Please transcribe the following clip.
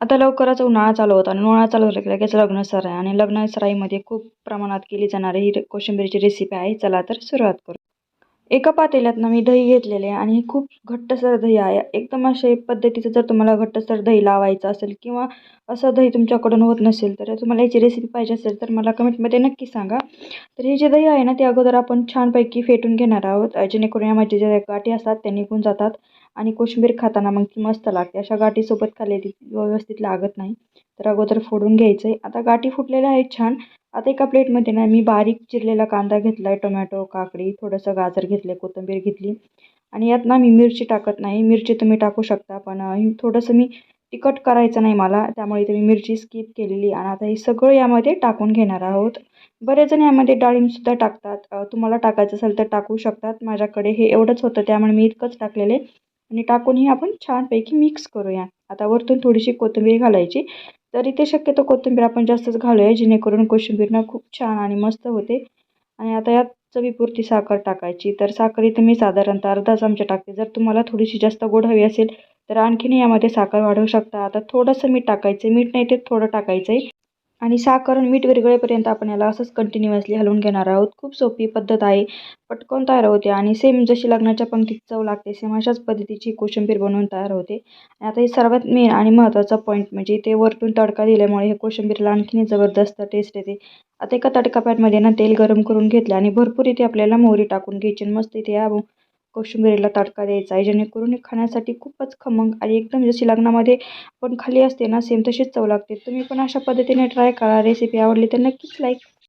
आता लवकरच उन्हाळा चालू होता आणि उन्हाळा चालू झाला की लगेच लग्न सराई आणि लग्न सराईमध्ये खूप प्रमाणात केली जाणारी ही रे- कोशिंबिरीची रेसिपी आहे. चला तर सुरुवात करू. एका पातेल्यात ना मी दही घेतलेले आहे आणि खूप घट्टसर दही आहे. एकदम असे पद्धतीचं जर तुम्हाला घट्टसर दही लावायचं असेल किंवा असं दही तुमच्याकडून होत नसेल तर तुम्हाला याची रेसिपी पाहिजे असेल तर मला कमेंटमध्ये नक्की सांगा. तर हे जे दही आहे ना ते अगोदर आपण छानपैकी फेटून घेणार आहोत. जेणेकरून जेणेकरून यामध्ये जे गाठी असतात त्या निघून जातात. आणि कोशिंबीर खाताना मग ती मस्त लागते. अशा गाठीसोबत खाल्ली ती व्यवस्थित लागत नाही. तर अगोदर फोडून घ्यायचं आहे आता गाठी फुटलेल्या आहेत छान. आता एका प्लेटमध्ये ना मी बारीक चिरलेला कांदा घेतला आहे टोमॅटो काकडी थोडंसं गाजर घेतले कोथिंबीर घेतली. आणि यात ना मी मिरची टाकत नाही. मिरची तुम्ही टाकू शकता पण थोडंसं मी तिखट करायचं नाही मला. त्यामुळे इथे मी मिरची स्किप केलेली आणि आता हे सगळं यामध्ये टाकून घेणार आहोत. बरेच जण यामध्ये डाळिंबसुद्धा टाकतात. तुम्हाला टाकायचं असेल तर टाकू शकतात. माझ्याकडे हे एवढंच होतं त्यामुळे मी इतकंच टाकलेले आणि टाकूनही आपण छानपैकी मिक्स करूया. आता वरतून थोडीशी कोथिंबीर घालायची. तर इथे शक्यतो कोथिंबीर आपण जास्तच घालूया जेणेकरून कोशिंबीरना खूप छान आणि मस्त होते. आणि आता यात चवीपुरती साखर टाकायची. तर साखर इथे मी साधारणतः अर्धा चमचा टाकते. जर तुम्हाला थोडीशी जास्त गोड हवी असेल तर आणखीन यामध्ये साखर वाढवू शकता. आता थोडंसं मीठ टाकायचं आहे मीठ नाही ते थोडं टाकायचं आहे आणि साखर आणि मीठ विरघळेपर्यंत आपण याला असंच कंटिन्युअसली हलवून घेणार आहोत. खूप सोपी पद्धत आहे. पटकन तयार होते आणि सेम जशी लग्नाच्या पंक्तीत चव लागते सेम अशाच पद्धतीची कोशिंबीर बनवून तयार होते. आणि आता हे सर्वात मेन आणि महत्त्वाचा पॉईंट म्हणजे ते वरतून तडका दिल्यामुळे हे कोशिंबीरला आणखीन जबरदस्त टेस्ट येते. आता एका तडका पॅनमध्ये ना तेल गरम करून घेतलं आणि भरपूर इथे आपल्याला मोहरी टाकून घ्यायची आणि मस्त इथे या कोशिंबिरीला तडका द्यायचा आहे. जेणेकरून हे खाण्यासाठी खूपच खमंग आणि एकदम जशी लग्नामध्ये पण खाली असते ना सेम तशीच चव लागते. तुम्ही पण अशा पद्धतीने ट्राय करा. रेसिपी आवडली तर नक्कीच लाईक